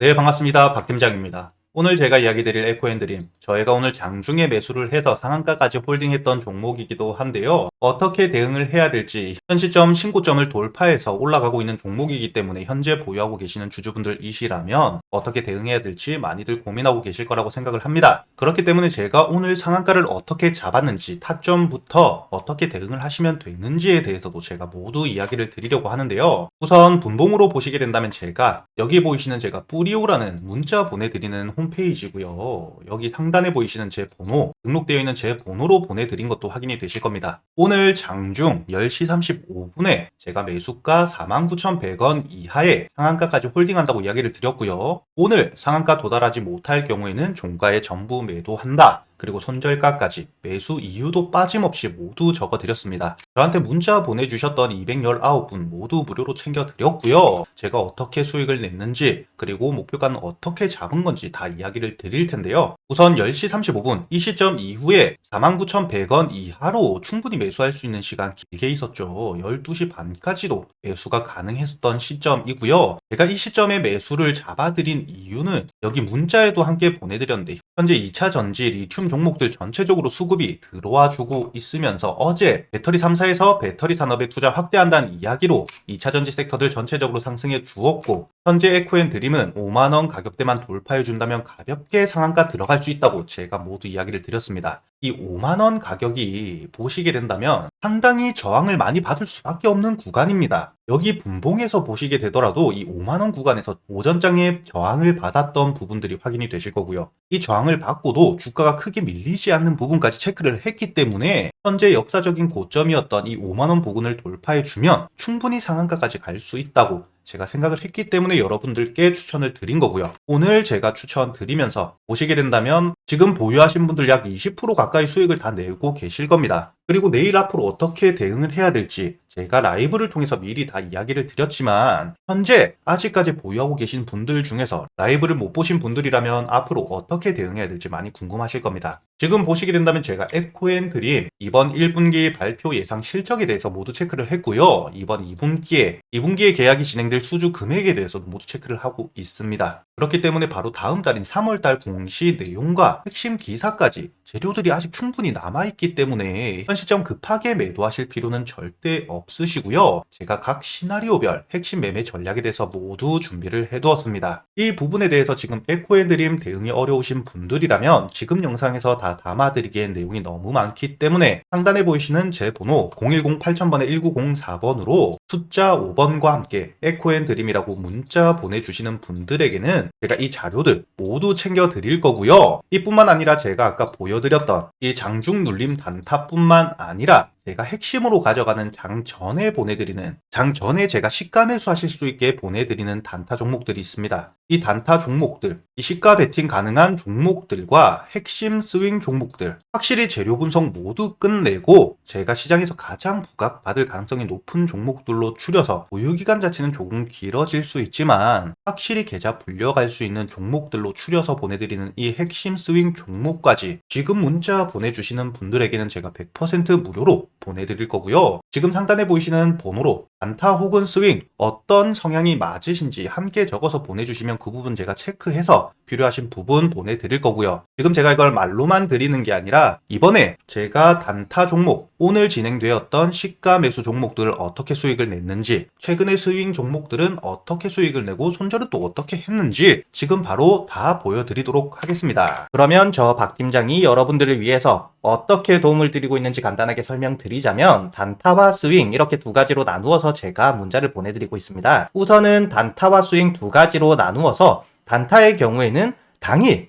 네, 반갑습니다. 박 팀장입니다. 오늘 제가 이야기 드릴 에코앤드림, 저희가 오늘 장중에 매수를 해서 상한가까지 홀딩했던 종목이기도 한데요. 어떻게 대응을 해야 될지 현 시점 신고점을 돌파해서 올라가고 있는 종목이기 때문에 현재 보유하고 계시는 주주분들이시라면 어떻게 대응해야 될지 많이들 고민하고 계실 거라고 생각을 합니다. 그렇기 때문에 제가 오늘 상한가를 어떻게 잡았는지 타점부터 어떻게 대응을 하시면 되는지에 대해서도 제가 모두 이야기를 드리려고 하는데요. 우선 분봉으로 보시게 된다면 제가 여기 보이시는 제가 뿌리오라는 문자 보내드리는 홈페이지고요. 여기 상단에 보이시는 제 번호, 등록되어 있는 제 번호로 보내드린 것도 확인이 되실 겁니다. 오늘 장중 10시 35분에 제가 매수가 49,100원 이하의 상한가까지 홀딩한다고 이야기를 드렸고요. 오늘 상한가 도달하지 못할 경우에는 종가에 전부 매도한다. 그리고 손절가까지 매수 이유도 빠짐없이 모두 적어드렸습니다. 저한테 문자 보내주셨던 219분 모두 무료로 챙겨드렸고요. 제가 어떻게 수익을 냈는지 그리고 목표가는 어떻게 잡은 건지 다 이야기를 드릴 텐데요. 우선 10시 35분 이 시점 이후에 49,100원 이하로 충분히 매수할 수 있는 시간 길게 있었죠. 12시 반까지도 매수가 가능했었던 시점이고요. 제가 이 시점에 매수를 잡아드린 이유는 여기 문자에도 함께 보내드렸는데 현재 2차 전지 리튬 종목들 전체적으로 수급이 들어와 주고 있으면서 어제 배터리 3사에서 배터리 산업에 투자 확대한다는 이야기로 2차 전지 섹터들 전체적으로 상승해 주었고 현재 에코앤 드림은 5만원 가격대만 돌파해 준다면 가볍게 상한가 들어갈 수 있다고 제가 모두 이야기를 드렸습니다. 이 5만원 가격이 보시게 된다면 상당히 저항을 많이 받을 수밖에 없는 구간입니다. 여기 분봉에서 보시게 되더라도 이 5만원 구간에서 오전장에 저항을 받았던 부분들이 확인이 되실 거고요. 이 저항을 받고도 주가가 크게 밀리지 않는 부분까지 체크를 했기 때문에 현재 역사적인 고점이었던 이 5만원 부근을 돌파해 주면 충분히 상한가까지 갈 수 있다고 제가 생각을 했기 때문에 여러분들께 추천을 드린 거고요. 오늘 제가 추천 드리면서 보시게 된다면 지금 보유하신 분들 약 20% 가까이 수익을 다 내고 계실 겁니다. 그리고 내일 앞으로 어떻게 대응을 해야 될지 제가 라이브를 통해서 미리 다 이야기를 드렸지만 현재 아직까지 보유하고 계신 분들 중에서 라이브를 못 보신 분들이라면 앞으로 어떻게 대응해야 될지 많이 궁금하실 겁니다. 지금 보시게 된다면 제가 에코앤 드림 이번 1분기 발표 예상 실적에 대해서 모두 체크를 했고요. 이번 2분기에 2분기에 계약이 진행될 수주 금액에 대해서도 모두 체크를 하고 있습니다. 그렇기 때문에 바로 다음 달인 3월달 공시 내용과 핵심 기사까지 재료들이 아직 충분히 남아있기 때문에 현 시점 급하게 매도하실 필요는 절대 없으시고요. 제가 각 시나리오별 핵심 매매 전략에 대해서 모두 준비를 해두었습니다. 이 부분에 대해서 지금 에코앤드림 대응이 어려우신 분들이라면 지금 영상에서 다 담아드리기엔 내용이 너무 많기 때문에 상단에 보이시는 제 번호 010-8000번에 1904번으로 숫자 5번과 함께 에코앤드림이라고 문자 보내주시는 분들에게는 제가 이 자료들 모두 챙겨 드릴 거고요. 이뿐만 아니라 제가 아까 보여드렸던 이 장중 눌림 단타뿐만 아니라 제가 핵심으로 가져가는 장 전에 보내드리는 장 전에 제가 시가 매수하실 수 있게 보내드리는 단타 종목들이 있습니다. 이 단타 종목들, 이 시가 베팅 가능한 종목들과 핵심 스윙 종목들 확실히 재료 분석 모두 끝내고 제가 시장에서 가장 부각받을 가능성이 높은 종목들로 추려서 보유 기간 자체는 조금 길어질 수 있지만 확실히 계좌 불려갈 수 있는 종목들로 추려서 보내드리는 이 핵심 스윙 종목까지 지금 문자 보내주시는 분들에게는 제가 100% 무료로 보내드릴 거고요. 지금 상단에 보이시는 번호로 단타 혹은 스윙 어떤 성향이 맞으신지 함께 적어서 보내주시면 그 부분 제가 체크해서 필요하신 부분 보내드릴 거고요. 지금 제가 이걸 말로만 드리는 게 아니라 이번에 제가 단타 종목 오늘 진행되었던 시가 매수 종목들을 어떻게 수익을 냈는지 최근의 스윙 종목들은 어떻게 수익을 내고 손절은 또 어떻게 했는지 지금 바로 다 보여드리도록 하겠습니다. 그러면 저 박 팀장이 여러분들을 위해서 어떻게 도움을 드리고 있는지 간단하게 설명드리자면 단타와 스윙 이렇게 두 가지로 나누어서 제가 문자를 보내드리고 있습니다. 우선은 단타와 스윙 두 가지로 나누어서 단타의 경우에는 당일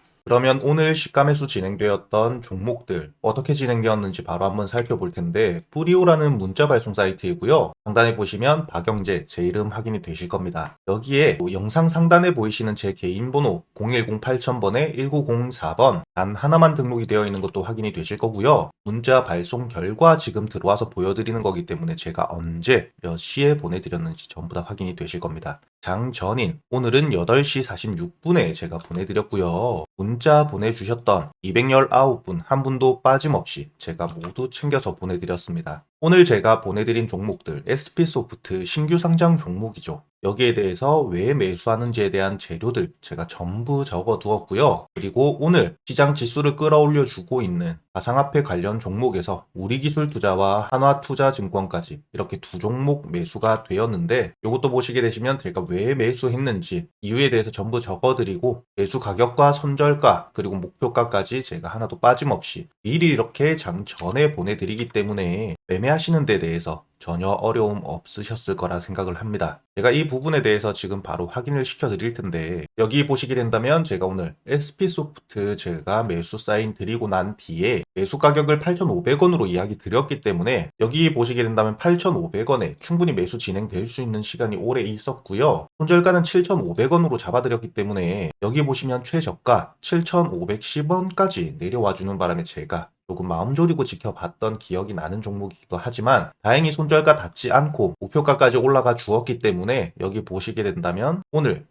그러면 오늘 매수 진행되었던 종목들 어떻게 진행되었는지 바로 한번 살펴볼 텐데 뿌리오라는 문자 발송 사이트이고요. 상단에 보시면 박영재 제 이름 확인이 되실 겁니다. 여기에 영상 상단에 보이시는 제 개인 번호 010-8000번에 1904번 단 하나만 등록이 되어 있는 것도 확인이 되실 거고요. 문자 발송 결과 지금 들어와서 보여드리는 거기 때문에 제가 언제 몇 시에 보내드렸는지 전부 다 확인이 되실 겁니다. 장전인 오늘은 8시 46분에 제가 보내드렸고요. 문자 보내주셨던 219분 한 분도 빠짐없이 제가 모두 챙겨서 보내드렸습니다. 오늘 제가 보내드린 종목들 SP소프트 신규 상장 종목이죠. 여기에 대해서 왜 매수하는지에 대한 재료들 제가 전부 적어 두었고요. 그리고 오늘 시장 지수를 끌어올려 주고 있는 가상화폐 관련 종목에서 우리기술투자와 한화투자증권까지 이렇게 두 종목 매수가 되었는데 이것도 보시게 되시면 제가 왜 매수했는지 이유에 대해서 전부 적어드리고 매수 가격과 손절가 그리고 목표가까지 제가 하나도 빠짐없이 미리 이렇게 장 전에 보내드리기 때문에 매매하시는 데 대해서 전혀 어려움 없으셨을 거라 생각을 합니다. 제가 이 부분에 대해서 지금 바로 확인을 시켜 드릴 텐데 여기 보시게 된다면 제가 오늘 SP소프트 제가 매수 사인 드리고 난 뒤에 매수 가격을 8,500원으로 이야기 드렸기 때문에 여기 보시게 된다면 8,500원에 충분히 매수 진행될 수 있는 시간이 오래 있었고요. 손절가는 7,500원으로 잡아드렸기 때문에 여기 보시면 최저가 7,510원까지 내려와 주는 바람에 제가 조금 마음 졸이고 지켜봤던 기억이 나는 종목이기도 하지만 다행히 손절가 닿지 않고 목표가까지 올라가 주었기 때문에 여기 보시게 된다면 오늘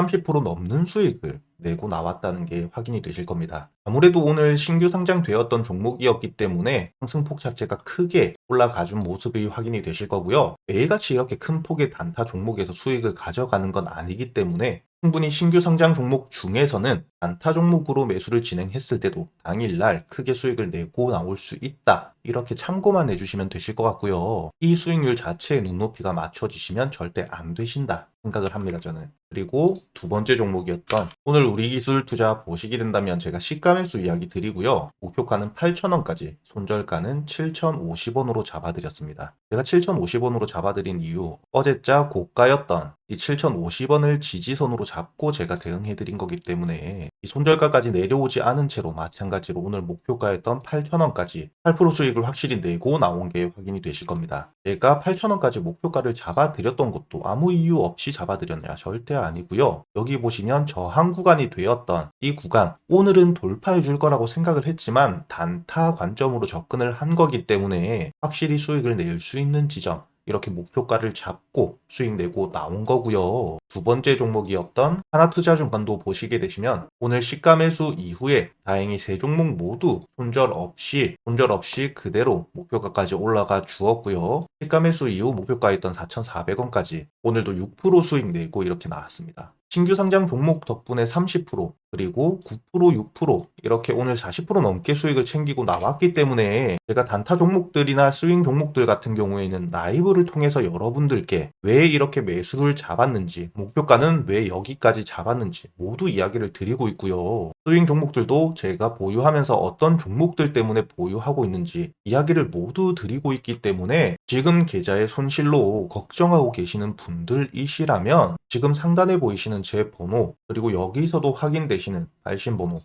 30% 넘는 수익을 내고 나왔다는 게 확인이 되실 겁니다. 아무래도 오늘 신규 상장되었던 종목이었기 때문에 상승폭 자체가 크게 올라가준 모습이 확인이 되실 거고요. 매일같이 이렇게 큰 폭의 단타 종목에서 수익을 가져가는 건 아니기 때문에 충분히 신규 상장 종목 중에서는 단타 종목으로 매수를 진행했을 때도 당일날 크게 수익을 내고 나올 수 있다. 이렇게 참고만 해주시면 되실 것 같고요. 이 수익률 자체의 눈높이가 맞춰지시면 절대 안 되신다 생각을 합니다, 저는. 그리고 두 번째 종목이었던 오늘 우리 기술 투자 보시게 된다면 제가 시가 매수 이야기 드리고요. 목표가는 8,000원까지, 손절가는 7,050원으로 잡아드렸습니다. 제가 7,050원으로 잡아드린 이유, 어제자 고가였던 이 7,050원을 지지선으로 잡고 제가 대응해 드린 거기 때문에 이 손절가까지 내려오지 않은 채로 마찬가지로 오늘 목표가였던 8,000원까지 8% 수익을 확실히 내고 나온 게 확인이 되실 겁니다. 제가 8,000원까지 목표가를 잡아 드렸던 것도 아무 이유 없이 잡아 드렸냐? 절대 아니고요. 여기 보시면 저항 구간이 되었던 이 구간 오늘은 돌파해 줄 거라고 생각을 했지만 단타 관점으로 접근을 한 거기 때문에 확실히 수익을 낼 수 있는 지점 이렇게 목표가를 잡고 수익 내고 나온 거고요. 두 번째 종목이었던 하나투자증권도 보시게 되시면 오늘 시가 매수 이후에 다행히 세 종목 모두 손절 없이 손절 없이 그대로 목표가까지 올라가 주었고요. 시가 매수 이후 목표가였던 4,400원까지 오늘도 6% 수익 내고 이렇게 나왔습니다. 신규 상장 종목 덕분에 30% 그리고 9% 6% 이렇게 오늘 40% 넘게 수익을 챙기고 나왔기 때문에 제가 단타 종목들이나 스윙 종목들 같은 경우에는 라이브를 통해서 여러분들께 왜 이렇게 매수를 잡았는지 목표가는 왜 여기까지 잡았는지 모두 이야기를 드리고 있고요. 스윙 종목들도 제가 보유하면서 어떤 종목들 때문에 보유하고 있는지 이야기를 모두 드리고 있기 때문에 지금 계좌의 손실로 걱정하고 계시는 분들이시라면 지금 상단에 보이시는 제 번호 그리고 여기서도 확인되시는 발신 번호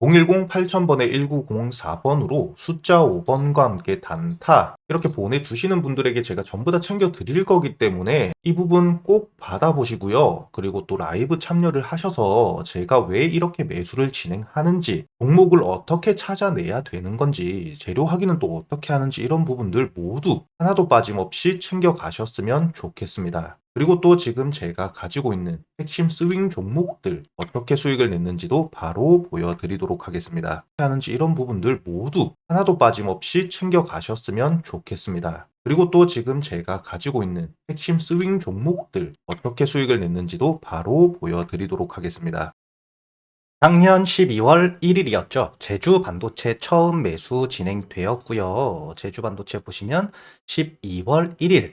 010-8000번에 1904번으로 숫자 5번과 함께 단타 이렇게 보내주시는 분들에게 제가 전부 다 챙겨 드릴 거기 때문에 이 부분 꼭 받아보시고요. 그리고 또 라이브 참여를 하셔서 제가 왜 이렇게 매수를 진행하는지 종목을 어떻게 찾아내야 되는 건지 재료 확인은 또 어떻게 하는지 이런 부분들 모두 하나도 빠짐없이 챙겨 가셨으면 좋겠습니다. 그리고 또 지금 제가 가지고 있는 핵심 스윙 종목들 어떻게 수익을 냈는지도 바로 보여드리도록 하겠습니다. 어떻게 하는지 이런 부분들 모두 하나도 빠짐없이 챙겨 가셨으면 좋겠습니다. 그리고 또 지금 제가 가지고 있는 핵심 스윙 종목들 어떻게 수익을 냈는지도 바로 보여드리도록 하겠습니다. 작년 12월 1일이었죠. 제주 반도체 처음 매수 진행되었고요. 제주 반도체 보시면 12월 1일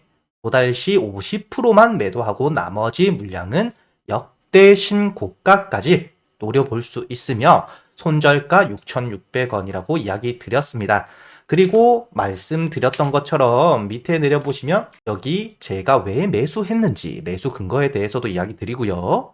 도달 시 50%만 매도하고 나머지 물량은 역대 신고가까지 노려볼 수 있으며 손절가 6,600원이라고 이야기 드렸습니다. 그리고 말씀드렸던 것처럼 밑에 내려보시면 여기 제가 왜 매수했는지 매수 근거에 대해서도 이야기 드리고요.